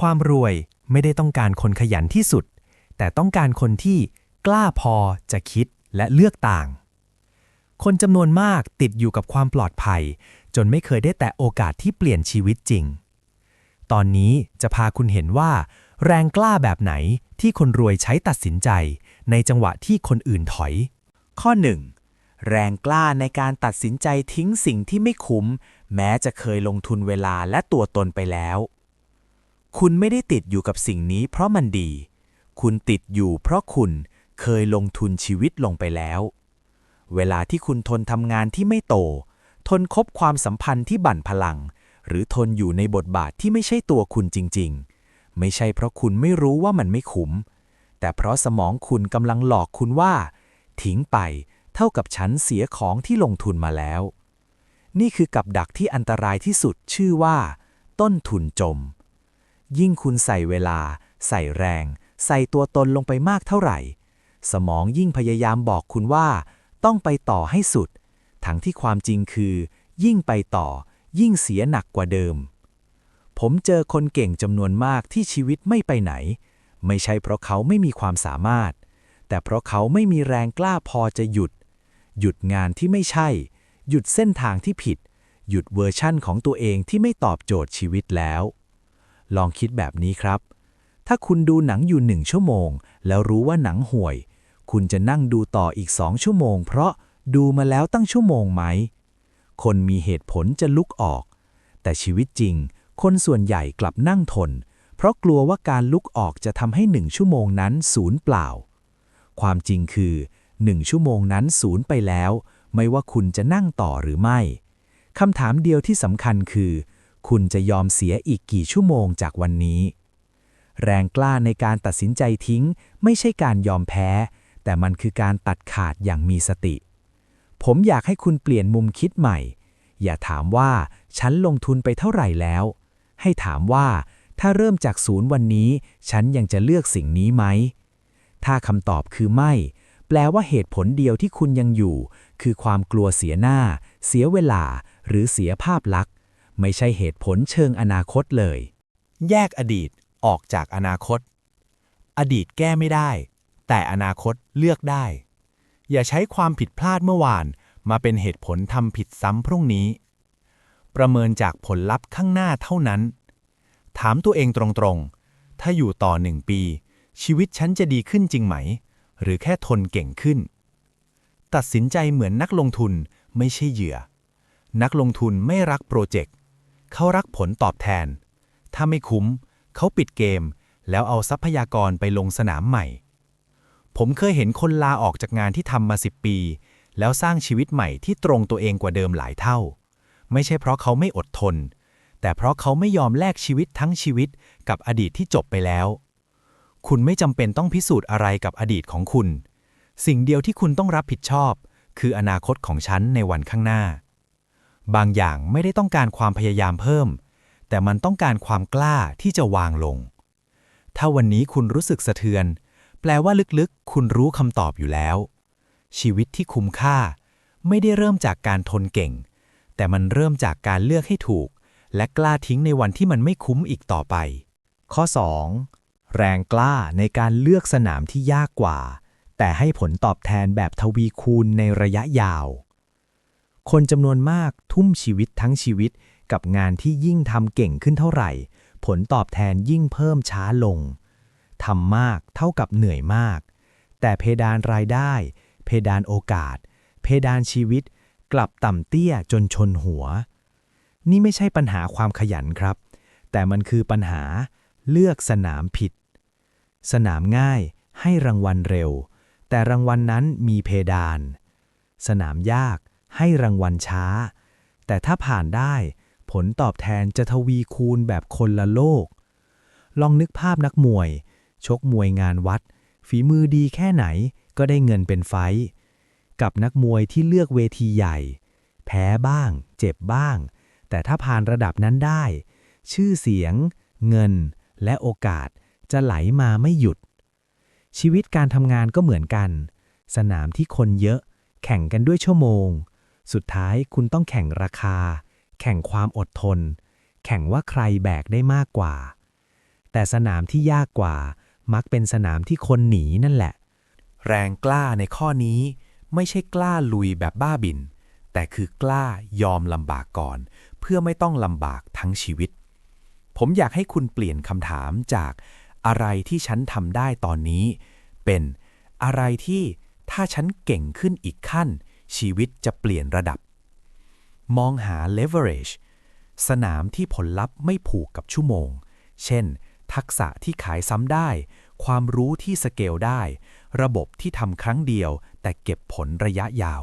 ความรวยไม่ได้ต้องการคนขยันที่สุด แต่ต้องการคนที่กล้าพอจะคิดและเลือกต่าง คนจำนวนมากติดอยู่กับความปลอดภัย จนไม่เคยได้แตะโอกาสที่เปลี่ยนชีวิตจริง ตอนนี้จะพาคุณเห็นว่า แรงกล้าแบบไหนที่คนรวยใช้ตัดสินใจ ในจังหวะที่คนอื่นถอย ข้อ 1. แรงกล้าในการตัดสินใจทิ้งสิ่งที่ไม่คุ้ม แม้จะเคยลงทุนเวลาและตัวตนไปแล้ว คุณไม่ได้ติดอยู่กับสิ่งนี้เพราะมันดี คุณติดอยู่เพราะคุณเคยลงทุนชีวิตลงไปแล้ว เวลาที่คุณทนทำงานที่ไม่โต ทนคบความสัมพันธ์ที่บั่นพลัง หรือทนอยู่ในบทบาทที่ไม่ใช่ตัวคุณจริง ๆ ไม่ใช่เพราะคุณไม่รู้ว่ามันไม่คุ้ม แต่เพราะสมองคุณกำลังหลอกคุณว่า ทิ้งไปเท่ากับฉันเสียของที่ลงทุนมาแล้ว นี่คือกับดักที่อันตรายที่สุดชื่อว่า ต้นทุนจม ยิ่งคุณใส่เวลา ใส่แรง ใส่ตัวตนลงไปมากเท่าไหร่ สมองยิ่งพยายามบอกคุณว่า ต้องไปต่อให้สุด ทั้งที่ความจริงคือ ยิ่งไปต่อ ยิ่งเสียหนักกว่าเดิม ผมเจอคนเก่งจำนวนมากที่ชีวิตไม่ไปไหน ไม่ใช่เพราะเขาไม่มีความสามารถ แต่เพราะเขาไม่มีแรงกล้าพอจะหยุด หยุดงานที่ไม่ใช่ หยุดเส้นทางที่ผิด หยุดเวอร์ชั่นของตัวเองที่ไม่ตอบโจทย์ชีวิตแล้ว ลองคิดแบบนี้ครับ ถ้าคุณดูหนังอยู่หนึ่งชั่วโมง แล้วรู้ว่าหนังห่วย คุณจะนั่งดูต่ออีกสองชั่วโมง เพราะดูมาแล้วตั้งชั่วโมงไหม คนมีเหตุผลจะลุกออก แต่ชีวิตจริง คนส่วนใหญ่กลับนั่งทน เพราะกลัวว่าการลุกออกจะทำให้หนึ่งชั่วโมงนั้นสูญเปล่า ความจริงคือหนึ่งชั่วโมงนั้นสูญไปแล้ว ไม่ว่าคุณจะนั่งต่อหรือไม่คำถามเดียวที่สำคัญคือ คุณจะยอมเสียอีกกี่ชั่วโมงจากวันนี้ แรงกล้าในการตัดสินใจทิ้ง ไม่ใช่การยอมแพ้ แต่มันคือการตัดขาดอย่างมีสติ ผมอยากให้คุณเปลี่ยนมุมคิดใหม่ อย่าถามว่าฉันลงทุนไปเท่าไหร่แล้ว ให้ถามว่า ถ้าเริ่มจากศูนย์วันนี้ ฉันยังจะเลือกสิ่งนี้ไหม ถ้าคำตอบคือไม่ แปลว่าเหตุผลเดียวที่คุณยังอยู่ คือความกลัวเสียหน้า เสียเวลา หรือเสียภาพลักษณ์ ไม่ใช่เหตุผลเชิงอนาคตเลย แยกอดีตออกจากอนาคต อดีตแก้ไม่ได้ แต่อนาคตเลือกได้ อย่าใช้ความผิดพลาดเมื่อวานมาเป็นเหตุผลทำผิดซ้ำพรุ่งนี้ ประเมินจากผลลัพธ์ข้างหน้าเท่านั้น ถามตัวเองตรงๆ ถ้าอยู่ต่อหนึ่งปี ชีวิตฉันจะดีขึ้นจริงไหม หรือแค่ทนเก่งขึ้น ตัดสินใจเหมือนนักลงทุนไม่ใช่เหยื่อ นักลงทุนไม่รักโปรเจกต์ เขารักผลตอบแทน ถ้าไม่คุ้ม เขาปิดเกม แล้วเอาทรัพยากรไปลงสนามใหม่ ผมเคยเห็นคนลาออกจากงานที่ทำมาสิบปี แล้วสร้างชีวิตใหม่ที่ตรงตัวเองกว่าเดิมหลายเท่า ไม่ใช่เพราะเขาไม่อดทน แต่เพราะเขาไม่ยอมแลกชีวิตทั้งชีวิตกับอดีตที่จบไปแล้ว คุณไม่จำเป็นต้องพิสูจน์อะไรกับอดีตของคุณ สิ่งเดียวที่คุณต้องรับผิดชอบ คืออนาคตของฉันในวันข้างหน้า บางอย่างไม่ได้ต้องการความพยายามเพิ่ม แต่มันต้องการความกล้าที่จะวางลง ถ้าวันนี้คุณรู้สึกสะเทือน แปลว่าลึกๆ คุณรู้คำตอบอยู่แล้ว ชีวิตที่คุ้มค่า ไม่ได้เริ่มจากการทนเก่ง แต่มันเริ่มจากการเลือกให้ถูก และกล้าทิ้งในวันที่มันไม่คุ้มอีกต่อไป ข้อ 2. แรงกล้าในการเลือกสนามที่ยากกว่า แต่ให้ผลตอบแทนแบบทวีคูณในระยะยาว คนจำนวนมากทุ่มชีวิตทั้งชีวิตกับงานที่ยิ่งทำเก่งขึ้นเท่าไหร่ ผลตอบแทนยิ่งเพิ่มช้าลงทำมากเท่ากับเหนื่อยมาก แต่เพดานรายได้ เพดานโอกาส เพดานชีวิต กลับต่ำเตี้ยจนชนหัว นี่ไม่ใช่ปัญหาความขยันครับ แต่มันคือปัญหาเลือกสนามผิด สนามง่ายให้รางวัลเร็ว แต่รางวัลนนั้นมีเพดาน สนามยาก ให้รางวัลช้า แต่ถ้าผ่านได้ ผลตอบแทนจะทวีคูณแบบคนละโลก ลองนึกภาพนักมวย ชกมวยงานวัด ฝีมือดีแค่ไหนก็ได้เงินเป็นไฟ กับนักมวยที่เลือกเวทีใหญ่ แพ้บ้าง เจ็บบ้าง แต่ถ้าผ่านระดับนั้นได้ ชื่อเสียง เงิน และโอกาสจะไหลมาไม่หยุด ชีวิตการทำงานก็เหมือนกัน สนามที่คนเยอะ แข่งกันด้วยชั่วโมง สุดท้ายคุณต้องแข่งราคา แข่งความอดทน แข่งว่าใครแบกได้มากกว่า แต่สนามที่ยากกว่า มักเป็นสนามที่คนหนีนั่นแหละ แรงกล้าในข้อนี้ไม่ใช่กล้าลุยแบบบ้าบิน แต่คือกล้ายอมลำบากก่อน เพื่อไม่ต้องลำบากทั้งชีวิต ผมอยากให้คุณเปลี่ยนคำถามจากอะไรที่ฉันทำได้ตอนนี้ เป็นอะไรที่ถ้าฉันเก่งขึ้นอีกขั้น ชีวิตจะเปลี่ยนระดับ มองหา leverage สนามที่ผลลัพธ์ไม่ผูกกับชั่วโมง เช่น ทักษะที่ขายซ้ำได้ ความรู้ที่สเกลได้ ระบบที่ทำครั้งเดียว แต่เก็บผลระยะยาว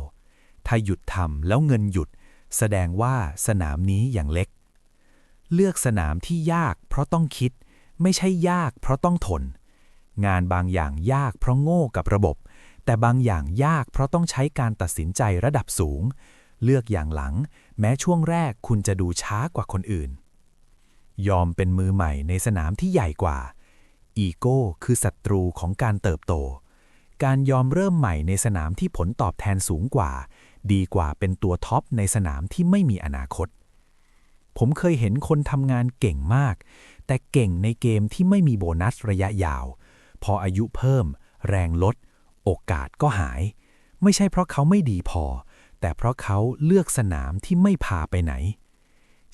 ถ้าหยุดทำแล้วเงินหยุด แสดงว่าสนามนี้อย่างเล็ก เลือกสนามที่ยากเพราะต้องคิด ไม่ใช่ยากเพราะต้องทน งานบางอย่างยากเพราะโง่กับระบบ แต่บางอย่างยากเพราะต้องใช้การตัดสินใจระดับสูง เลือกอย่างหลัง แม้ช่วงแรกคุณจะดูช้ากว่าคนอื่น ยอมเป็นมือใหม่ในสนามที่ใหญ่กว่า อีโก้คือศัตรูของการเติบโต การยอมเริ่มใหม่ในสนามที่ผลตอบแทนสูงกว่า ดีกว่าเป็นตัวท็อปในสนามที่ไม่มีอนาคต ผมเคยเห็นคนทำงานเก่งมาก แต่เก่งในเกมที่ไม่มีโบนัสระยะยาว พออายุเพิ่ม แรงลด โอกาสก็หาย ไม่ใช่เพราะเขาไม่ดีพอ แต่เพราะเขาเลือกสนามที่ไม่พาไปไหน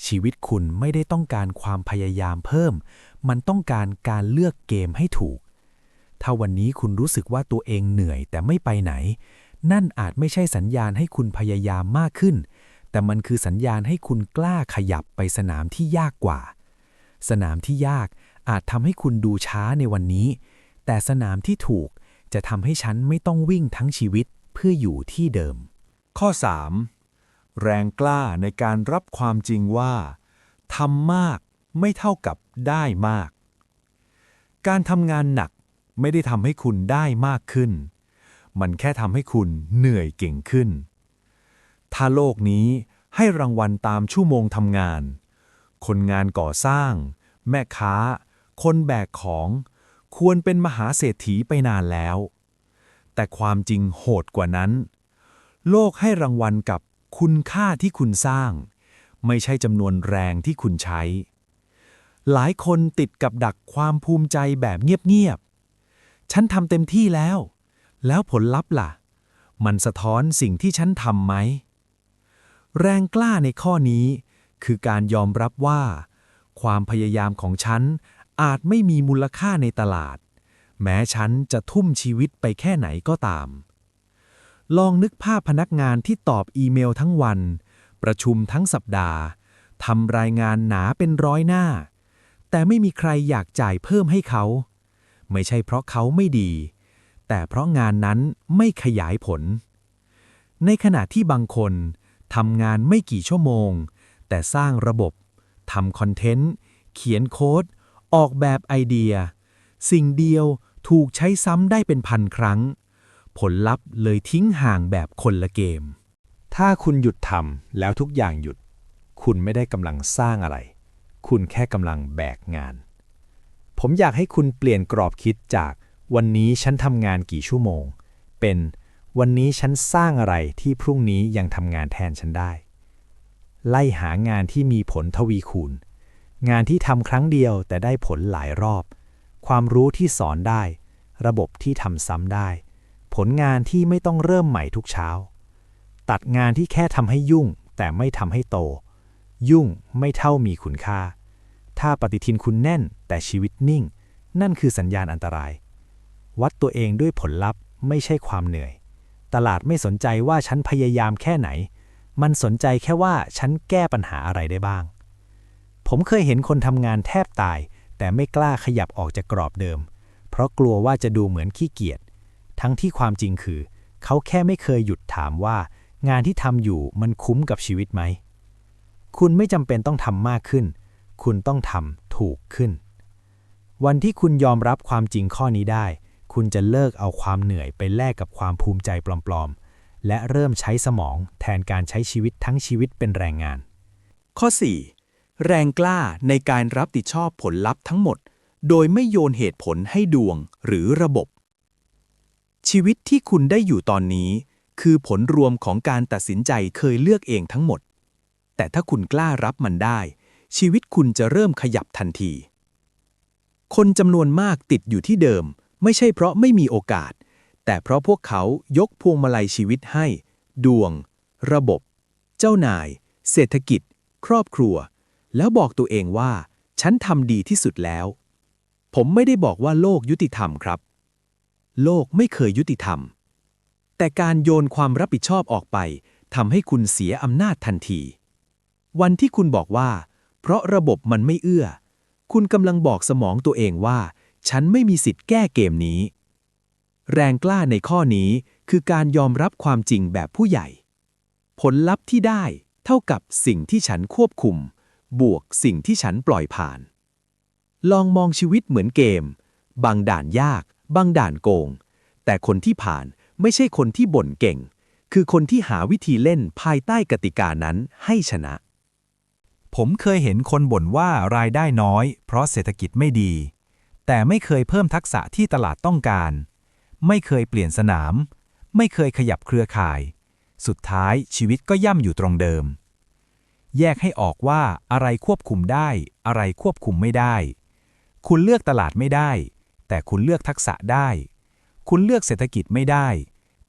ชีวิตคุณไม่ได้ต้องการความพยายามเพิ่ม มันต้องการการเลือกเกมให้ถูก ถ้าวันนี้คุณรู้สึกว่าตัวเองเหนื่อยแต่ไม่ไปไหน นั่นอาจไม่ใช่สัญญาณให้คุณพยายามมากขึ้น แต่มันคือสัญญาณให้คุณกล้าขยับไปสนามที่ยากกว่า สนามที่ยากอาจทำให้คุณดูช้าในวันนี้ แต่สนามที่ถูก จะทำให้ฉันไม่ต้องวิ่งทั้งชีวิตเพื่ออยู่ที่เดิม ข้อ 3. แรงกล้าในการรับความจริงว่าทำมากไม่เท่ากับได้มาก การทำงานหนักไม่ได้ทำให้คุณได้มากขึ้น มันแค่ทำให้คุณเหนื่อยเก่งขึ้น ถ้าโลกนี้ให้รางวัลตามชั่วโมงทำงาน คนงานก่อสร้าง แม่ค้า คนแบกของ ควรเป็นมหาเศรษฐีไปนานแล้ว แต่ความจริงโหดกว่านั้น โลกให้รางวัลกับคุณค่าที่คุณสร้าง ไม่ใช่จำนวนแรงที่คุณใช้ หลายคนติดกับดักความภูมิใจแบบเงียบๆ ฉันทำเต็มที่แล้ว แล้วผลลัพธ์ล่ะ มันสะท้อนสิ่งที่ฉันทำไหม แรงกล้าในข้อนี้คือการยอมรับว่า ความพยายามของฉัน อาจไม่มีมูลค่าในตลาด แม้ฉันจะทุ่มชีวิตไปแค่ไหนก็ตาม ลองนึกภาพพนักงานที่ตอบอีเมลทั้งวัน ประชุมทั้งสัปดาห์ทำรายงานหนาเป็นร้อยหน้า แต่ไม่มีใครอยากจ่ายเพิ่มให้เขา ไม่ใช่เพราะเขาไม่ดี แต่เพราะงานนั้นไม่ขยายผล ในขณะที่บางคนทำงานไม่กี่ชั่วโมง แต่สร้างระบบทำคอนเทนต์ เขียนโค้ด ออกแบบไอเดีย สิ่งเดียวถูกใช้ซ้ำได้เป็นพันครั้ง ผลลัพธ์เลยทิ้งห่างแบบคนละเกม ถ้าคุณหยุดทำแล้วทุกอย่างหยุด คุณไม่ได้กำลังสร้างอะไร คุณแค่กำลังแบกงาน ผมอยากให้คุณเปลี่ยนกรอบคิดจากวันนี้ฉันทำงานกี่ชั่วโมง เป็นวันนี้ฉันสร้างอะไรที่พรุ่งนี้ยังทำงานแทนฉันได้ ไล่หางานที่มีผลทวีคูณ งานที่ทำครั้งเดียวแต่ได้ผลหลายรอบ ความรู้ที่สอนได้ ระบบที่ทำซ้ำได้ ผลงานที่ไม่ต้องเริ่มใหม่ทุกเช้า ตัดงานที่แค่ทำให้ยุ่งแต่ไม่ทำให้โต ยุ่งไม่เท่ามีคุณค่า ถ้าปฏิทินคุณแน่นแต่ชีวิตนิ่ง นั่นคือสัญญาณอันตราย วัดตัวเองด้วยผลลัพธ์ไม่ใช่ความเหนื่อย ตลาดไม่สนใจว่าฉันพยายามแค่ไหน มันสนใจแค่ว่าฉันแก้ปัญหาอะไรได้บ้าง ผมเคยเห็นคนทำงานแทบตาย แต่ไม่กล้าขยับออกจากกรอบเดิม เพราะกลัวว่าจะดูเหมือนขี้เกียจ ทั้งที่ความจริงคือ เขาแค่ไม่เคยหยุดถามว่า งานที่ทำอยู่มันคุ้มกับชีวิตไหม คุณไม่จำเป็นต้องทำมากขึ้น คุณต้องทำถูกขึ้น วันที่คุณยอมรับความจริงข้อนี้ได้ คุณจะเลิกเอาความเหนื่อยไปแลกกับความภูมิใจปลอมๆ และเริ่มใช้สมองแทนการใช้ชีวิตทั้งชีวิตเป็นแรงงาน ข้อ 4. แรงกล้าในการรับผิดชอบผลลัพธ์ทั้งหมด โดยไม่โยนเหตุผลให้ดวงหรือระบบ ชีวิตที่คุณได้อยู่ตอนนี้ คือผลรวมของการตัดสินใจเคยเลือกเองทั้งหมด แต่ถ้าคุณกล้ารับมันได้ ชีวิตคุณจะเริ่มขยับทันที คนจำนวนมากติดอยู่ที่เดิม ไม่ใช่เพราะไม่มีโอกาส แต่เพราะพวกเขายกพวงมาลัยชีวิตให้ ดวง ระบบ เจ้านาย เศรษฐกิจ ครอบครัว แล้วบอกตัวเองว่า ฉันทำดีที่สุดแล้ว ผมไม่ได้บอกว่าโลกยุติธรรมครับ โลกไม่เคยยุติธรรม แต่การโยนความรับผิดชอบออกไปทำให้คุณเสียอำนาจทันที วันที่คุณบอกว่า เพราะระบบมันไม่เอื้อ คุณกำลังบอกสมองตัวเองว่า ฉันไม่มีสิทธิ์แก้เกมนี้ แรงกล้าในข้อนี้คือการยอมรับความจริงแบบผู้ใหญ่ ผลลัพธ์ที่ได้เท่ากับสิ่งที่ฉันควบคุม บวกสิ่งที่ฉันปล่อยผ่าน ลองมองชีวิตเหมือนเกม บางด่านยาก บางด่านโกง แต่คนที่ผ่านไม่ใช่คนที่บ่นเก่ง คือคนที่หาวิธีเล่นภายใต้กติกานั้นให้ชนะ ผมเคยเห็นคนบ่นว่ารายได้น้อย เพราะเศรษฐกิจไม่ดี แต่ไม่เคยเพิ่มทักษะที่ตลาดต้องการ ไม่เคยเปลี่ยนสนาม ไม่เคยขยับเครือข่าย สุดท้ายชีวิตก็ย่ำอยู่ตรงเดิม แยกให้ออกว่าอะไรควบคุมได้ อะไรควบคุมไม่ได้ คุณเลือกตลาดไม่ได้ แต่คุณเลือกทักษะได้ คุณเลือกเศรษฐกิจไม่ได้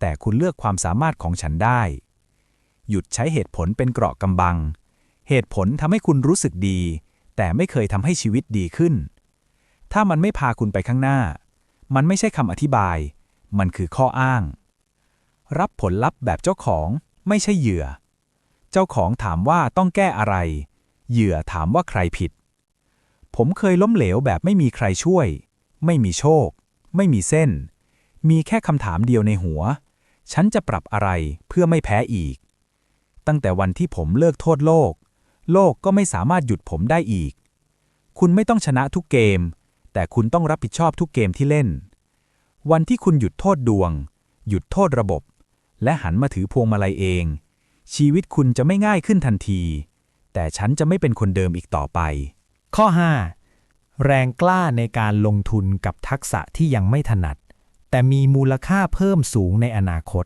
แต่คุณเลือกความสามารถของฉันได้ หยุดใช้เหตุผลเป็นเกราะกำบัง เหตุผลทำให้คุณรู้สึกดี แต่ไม่เคยทำให้ชีวิตดีขึ้น ถ้ามันไม่พาคุณไปข้างหน้า มันไม่ใช่คำอธิบาย มันคือข้ออ้าง รับผลลัพธ์แบบเจ้าของไม่ใช่เหยื่อ เจ้าของถามว่าต้องแก้อะไร เหยื่อถามว่าใครผิด ผมเคยล้มเหลวแบบไม่มีใครช่วย ไม่มีโชค ไม่มีเส้น มีแค่คำถามเดียวในหัว ฉันจะปรับอะไรเพื่อไม่แพ้อีก ตั้งแต่วันที่ผมเลิกโทษโลก โลกก็ไม่สามารถหยุดผมได้อีก คุณไม่ต้องชนะทุกเกม แต่คุณต้องรับผิดชอบทุกเกมที่เล่น วันที่คุณหยุดโทษดวง หยุดโทษระบบ และหันมาถือพวงมาลัยเอง ชีวิตคุณจะไม่ง่ายขึ้นทันที แต่ฉันจะไม่เป็นคนเดิมอีกต่อไป ข้อ 5 แรงกล้าในการลงทุนกับทักษะที่ยังไม่ถนัด แต่มีมูลค่าเพิ่มสูงในอนาคต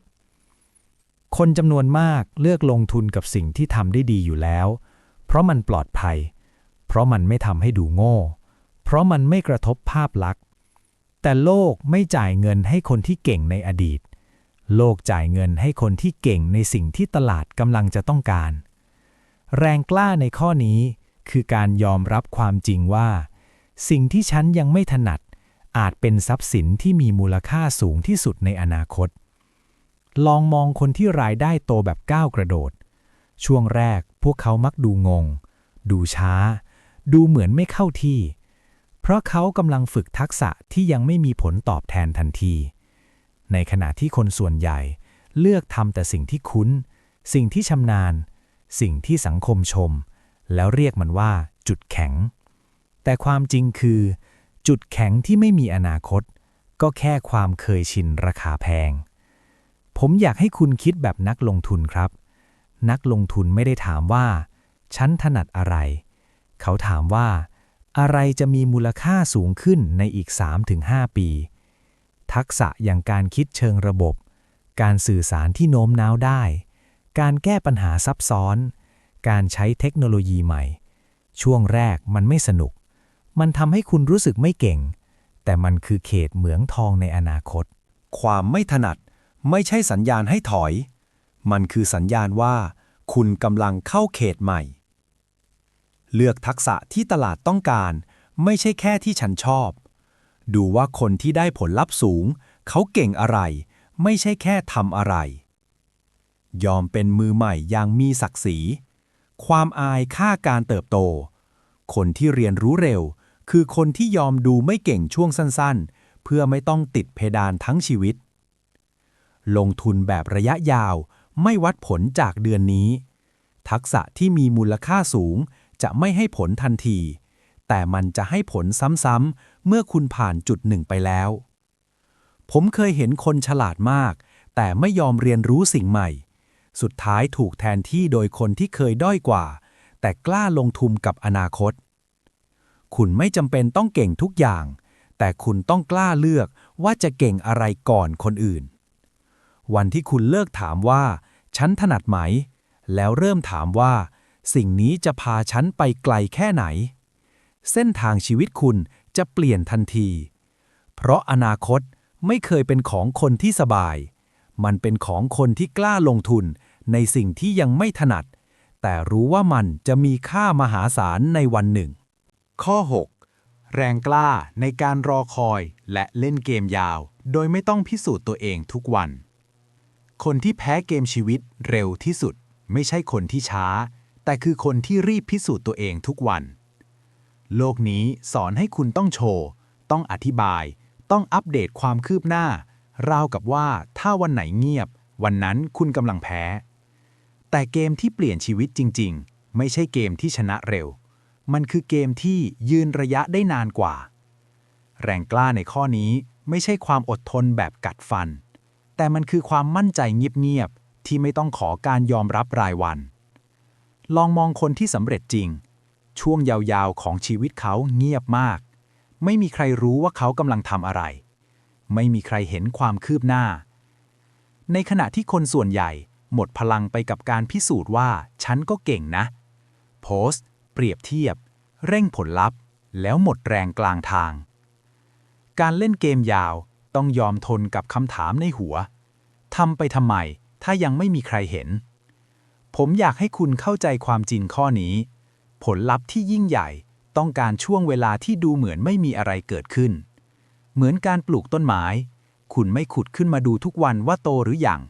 คนจำนวนมากเลือกลงทุนกับสิ่งที่ทำได้ดีอยู่แล้ว เพราะมันปลอดภัย เพราะมันไม่ทำให้ดูโง่ เพราะมันไม่กระทบภาพลักษณ์แต่โลกไม่จ่ายเงินให้คนที่เก่งในอดีต โลกจ่ายเงินให้คนที่เก่งในสิ่งที่ตลาดกำลังจะต้องการ แรงกล้าในข้อนี้คือการยอมรับความจริงว่า สิ่งที่ฉันยังไม่ถนัด อาจเป็นทรัพย์สินที่มีมูลค่าสูงที่สุดในอนาคต ลองมองคนที่รายได้โตแบบก้าวกระโดด ช่วงแรกพวกเขามักดูงง ดูช้า ดูเหมือนไม่เข้าที่ เพราะเขากำลังฝึกทักษะที่ยังไม่มีผลตอบแทนทันที ในขณะที่คนส่วนใหญ่ เลือกทำแต่สิ่งที่คุ้น สิ่งที่ชำนาญ สิ่งที่สังคมชม แล้วเรียกมันว่า จุดแข็ง แต่ความจริงคือ จุดแข็งที่ไม่มีอนาคต ก็แค่ความเคยชินราคาแพง ผมอยากให้คุณคิดแบบนักลงทุนครับ นักลงทุนไม่ได้ถามว่า ฉันถนัดอะไร เขาถามว่า อะไรจะมีมูลค่าสูงขึ้นในอีก 3-5 ปี ทักษะอย่างการคิดเชิงระบบ การสื่อสารที่โน้มน้าวได้ การแก้ปัญหาซับซ้อน การใช้เทคโนโลยีใหม่ ช่วงแรกมันไม่สนุก มันทำให้คุณรู้สึกไม่เก่ง แต่มันคือเขตเหมืองทองในอนาคต ความไม่ถนัดไม่ใช่สัญญาณให้ถอย มันคือสัญญาณว่า คุณกำลังเข้าเขตใหม่ เลือกทักษะที่ตลาดต้องการ ไม่ใช่แค่ที่ฉันชอบ ดูว่าคนที่ได้ผลลัพธ์สูง เขาเก่งอะไร ไม่ใช่แค่ทำอะไร ยอมเป็นมือใหม่อย่างมีศักดิ์ศรีความอายค่าการเติบโต คนที่เรียนรู้เร็ว คือคนที่ยอมดูไม่เก่งช่วงสั้นๆ เพื่อไม่ต้องติดเพดานทั้งชีวิต ลงทุนแบบระยะยาวไม่วัดผลจากเดือนนี้ ทักษะที่มีมูลค่าสูงจะไม่ให้ผลทันที แต่มันจะให้ผลซ้ำๆเมื่อคุณผ่านจุดหนึ่งไปแล้ว ผมเคยเห็นคนฉลาดมาก แต่ไม่ยอมเรียนรู้สิ่งใหม่ สุดท้ายถูกแทนที่โดยคนที่เคยด้อยกว่า แต่กล้าลงทุนกับอนาคต คุณไม่จำเป็นต้องเก่งทุกอย่าง แต่คุณต้องกล้าเลือกว่าจะเก่งอะไรก่อนคนอื่น วันที่คุณเลิกถามว่า ฉันถนัดไหม แล้วเริ่มถามว่า สิ่งนี้จะพาฉันไปไกลแค่ไหนเส้นทางชีวิตคุณ จะเปลี่ยนทันที เพราะอนาคตไม่เคยเป็นของคนที่สบาย มันเป็นของคนที่กล้าลงทุนในสิ่งที่ยังไม่ถนัด แต่รู้ว่ามันจะมีค่ามหาศาลในวันหนึ่ง ข้อ 6 แรงกล้าในการรอคอยและเล่นเกมยาว โดยไม่ต้องพิสูจน์ตัวเองทุกวัน คนที่แพ้เกมชีวิตเร็วที่สุด ไม่ใช่คนที่ช้า แต่คือคนที่รีบพิสูจน์ตัวเองทุกวัน โลกนี้สอนให้คุณต้องโชว์ ต้องอธิบาย ต้องอัปเดตความคืบหน้า ราวกับว่าถ้าวันไหนเงียบ วันนั้นคุณกำลังแพ้ แต่เกมที่เปลี่ยนชีวิตจริง ๆ ไม่ใช่เกมที่ชนะเร็ว มันคือเกมที่ยืนระยะได้นานกว่า แรงกล้าในข้อนี้ไม่ใช่ความอดทนแบบกัดฟัน แต่มันคือความมั่นใจเงียบๆที่ไม่ต้องขอการยอมรับรายวัน ลองมองคนที่สำเร็จจริง ช่วงยาวๆของชีวิตเขาเงียบมาก ไม่มีใครรู้ว่าเขากำลังทำอะไร ไม่มีใครเห็นความคืบหน้า ในขณะที่คนส่วนใหญ่หมดพลังไปกับการพิสูจน์ว่า ฉันก็เก่งนะ โพสต์ เปรียบเทียบ เร่งผลลัพธ์ แล้วหมดแรงกลางทาง การเล่นเกมยาวต้องยอมทนกับคำถามในหัวทำไปทำไม ถ้ายังไม่มีใครเห็น ผมอยากให้คุณเข้าใจความจริงข้อนี้ ผลลัพธ์ที่ยิ่งใหญ่ต้องการช่วงเวลาที่ดูเหมือนไม่มีอะไรเกิดขึ้น เหมือนการปลูกต้นไม้ คุณไม่ขุดขึ้นมาดูทุกวันว่าโตหรืออยัง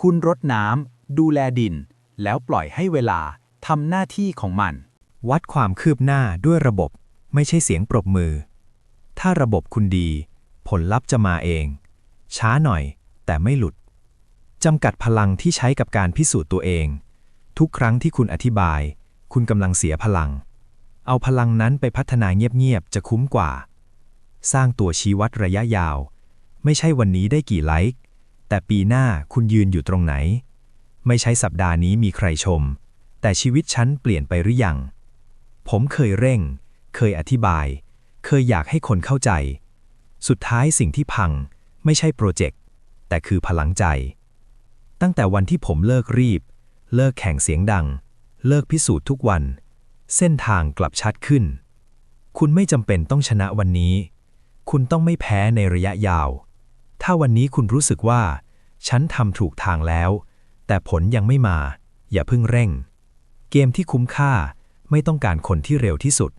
คุณรดน้ำดูแลดิน แล้วปล่อยให้เวลาทำหน้าที่ของมัน วัดความคืบหน้าด้วยระบบ ไม่ใช่เสียงปรบมือ ถ้าระบบคุณดี ผลลัพธ์จะมาเอง ช้าหน่อย แต่ไม่หลุดจำกัดพลังที่ใช้กับการพิสูจน์ตัวเอง ทุกครั้งที่คุณอธิบาย คุณกำลังเสียพลัง เอาพลังนั้นไปพัฒนาเงียบๆ จะคุ้มกว่า สร้างตัวชี้วัดระยะยาว ไม่ใช่วันนี้ได้กี่ไลค์ แต่ปีหน้าคุณยืนอยู่ตรงไหน ไม่ใช่สัปดาห์นี้มีใครชม แต่ชีวิตฉันเปลี่ยนไปหรือยัง ผมเคยเร่ง เคยอธิบาย เคยอยากให้คนเข้าใจ สุดท้ายสิ่งที่พัง ไม่ใช่โปรเจกต์ แต่คือพลังใจ ตั้งแต่วันที่ผมเลิกรีบ เลิกแข่งเสียงดัง เลิกพิสูจน์ทุกวัน เส้นทางกลับชัดขึ้น คุณไม่จำเป็นต้องชนะวันนี้ คุณต้องไม่แพ้ในระยะยาว ถ้าวันนี้คุณรู้สึกว่า ฉันทำถูกทางแล้ว แต่ผลยังไม่มา อย่าเพิ่งเร่ง เกมที่คุ้มค่าไม่ต้องการคนที่เร็วที่สุด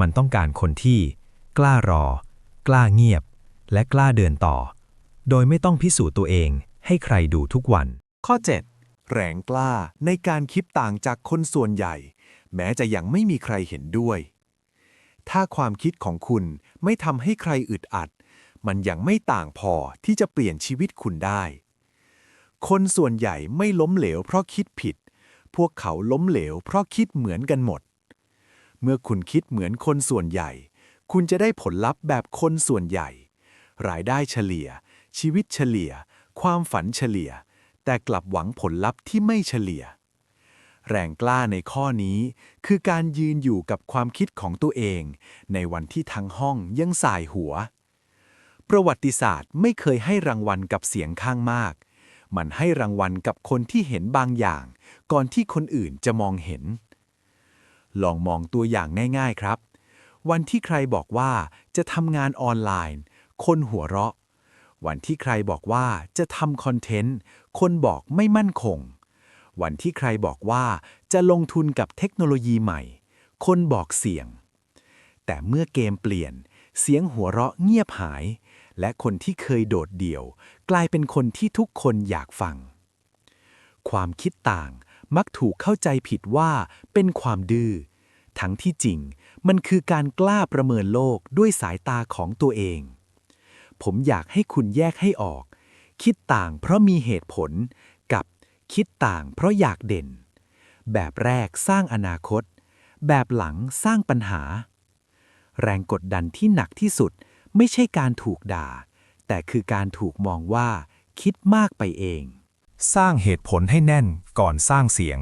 มันต้องการคนที่ กล้ารอ กล้าเงียบ และกล้าเดินต่อ โดยไม่ต้องพิสูจน์ตัวเองให้ใครดูทุกวัน ข้อ 7 แรงกล้าในการคิดต่างจากคนส่วนใหญ่ แม้จะยังไม่มีใครเห็นด้วย ถ้าความคิดของคุณไม่ทำให้ใครอึดอัด มันยังไม่ต่างพอที่จะเปลี่ยนชีวิตคุณได้ คนส่วนใหญ่ไม่ล้มเหลวเพราะคิดผิด พวกเขาล้มเหลวเพราะคิดเหมือนกันหมด เมื่อคุณคิดเหมือนคนส่วนใหญ่ คุณจะได้ผลลัพธ์แบบคนส่วนใหญ่ รายได้เฉลี่ย ชีวิตเฉลี่ย ความฝันเฉลี่ย แต่กลับหวังผลลัพธ์ที่ไม่เฉลี่ย แรงกล้าในข้อนี้ คือการยืนอยู่กับความคิดของตัวเอง ในวันที่ทั้งห้องยังสายหัว ประวัติศาสตร์ไม่เคยให้รางวัลกับเสียงข้างมาก มันให้รางวัลกับคนที่เห็นบางอย่าง ก่อนที่คนอื่นจะมองเห็น ลองมองตัวอย่างง่าย ๆครับ วันที่ใครบอกว่าจะทำงานออนไลน์ คนหัวเราะวันที่ใครบอกว่าจะทำคอนเทนต์ คนบอกไม่มั่นคง วันที่ใครบอกว่าจะลงทุนกับเทคโนโลยีใหม่ คนบอกเสี่ยง แต่เมื่อเกมเปลี่ยน เสียงหัวเราะเงียบหาย และคนที่เคยโดดเดี่ยว กลายเป็นคนที่ทุกคนอยากฟัง ความคิดต่างมักถูกเข้าใจผิดว่าเป็นความดื้อ ทั้งที่จริงมันคือการกล้าประเมินโลกด้วยสายตาของตัวเอง ผมอยากให้คุณแยกให้ออก คิดต่างเพราะมีเหตุผลกับคิดต่างเพราะอยากเด่น แบบแรกสร้างอนาคต แบบหลังสร้างปัญหา แรงกดดันที่หนักที่สุดไม่ใช่การถูกด่า แต่คือการถูกมองว่า คิดมากไปเอง สร้างเหตุผลให้แน่นก่อนสร้างเสียง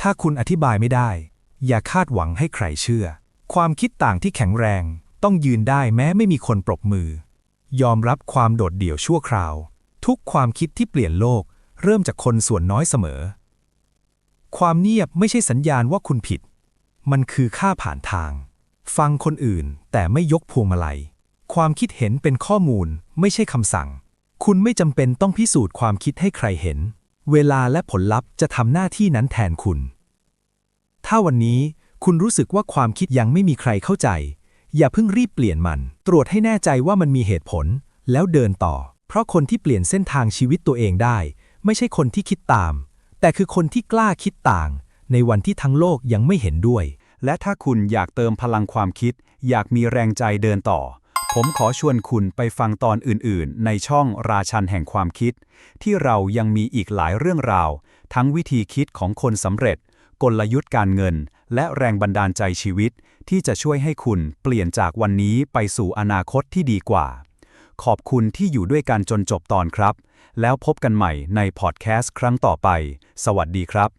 ถ้าคุณอธิบายไม่ได้ อย่าคาดหวังให้ใครเชื่อ ความคิดต่างที่แข็งแรง ต้องยืนได้แม้ไม่มีคนปรบมือ ยอมรับความโดดเดี่ยวชั่วคราว ทุกความคิดที่เปลี่ยนโลก เริ่มจากคนส่วนน้อยเสมอ ความเงียบไม่ใช่สัญญาณว่าคุณผิด มันคือค่าผ่านทาง ฟังคนอื่นแต่ไม่ยกพวงมาลัย ความคิดเห็นเป็นข้อมูลไม่ใช่คำสั่ง คุณไม่จำเป็นต้องพิสูจน์ความคิดให้ใครเห็น เวลาและผลลัพธ์จะทำหน้าที่นั้นแทนคุณ ถ้าวันนี้คุณรู้สึกว่าความคิดยังไม่มีใครเข้าใจ อย่าเพิ่งรีบเปลี่ยนมัน ตรวจให้แน่ใจว่ามันมีเหตุผล แล้วเดินต่อ เพราะคนที่เปลี่ยนเส้นทางชีวิตตัวเองได้ ไม่ใช่คนที่คิดตาม แต่คือคนที่กล้าคิดต่าง ในวันที่ทั้งโลกยังไม่เห็นด้วย และถ้าคุณอยากเติมพลังความคิด อยากมีแรงใจเดินต่อ ผมขอชวนคุณไปฟังตอนอื่น ๆ ในช่องราชันแห่งความคิด ที่เรายังมีอีกหลายเรื่องราว ทั้งวิธีคิดของคนสำเร็จ กลยุทธ์การเงิน และแรงบันดาลใจชีวิต ที่จะช่วยให้คุณเปลี่ยนจากวันนี้ไปสู่อนาคตที่ดีกว่า ขอบคุณที่อยู่ด้วยกันจนจบตอนครับ แล้วพบกันใหม่ในพอดแคสต์ครั้งต่อไป สวัสดีครับ